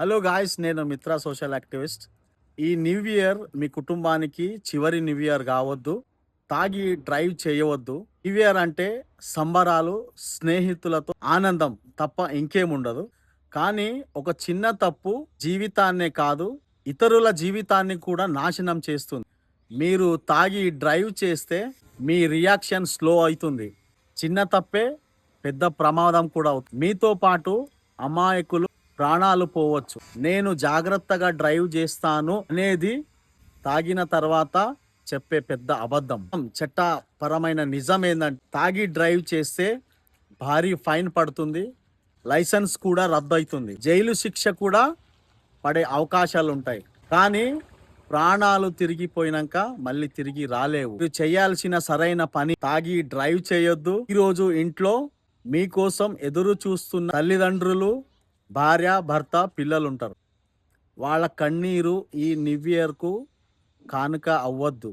Hello guys నేను Mitra social activist. ఈ new year మీ కుటుంబానికి చివరి న్యూ ఇయర్ కావద్దు. తాగి డ్రైవ్ చేయవద్దు. న్యూ ఇయర్ అంటే సంబరాలు స్నేహితులతో ఆనందం తప్ప ఇంకేముండదు కానీ ఒక చిన్న తప్పు జీవితాన్నే కాదు ఇతరుల జీవితాన్ని కూడా నాశనం చేస్తుంది. మీరు తాగి డ్రైవ్ చేస్తే మీ రియాక్షన్ స్లో అవుతుంది. చిన్న తప్పే పెద్ద ప్రమాదం కూడా అవుతుంది. మీతో పాటు అమాయకులు ప్రాణాలు పోవచ్చు. నేను జాగ్రత్తగా డ్రైవ్ చేస్తాను అనేది తాగిన తర్వాత చెప్పే పెద్ద అబద్ధం. చట్టపరమైన నిజం ఏంటంటే తాగి డ్రైవ్ చేస్తే భారీ ఫైన్ పడుతుంది లైసెన్స్ కూడా రద్దు అవుతుంది జైలు శిక్ష కూడా పడే అవకాశాలు ఉంటాయి కానీ ప్రాణాలు తిరిగిపోయినాక మళ్ళీ తిరిగి రాలేవు. మీరు చేయాల్సిన సరైన పని తాగి డ్రైవ్ చేయొద్దు. ఈరోజు ఇంట్లో మీకోసం ఎదురు చూస్తున్న తల్లిదండ్రులు భార్య భర్త పిల్లలు ఉంటారు వాళ్ళ కన్నీరు ఈ న్యూ ఇయర్కు కానుక అవ్వద్దు.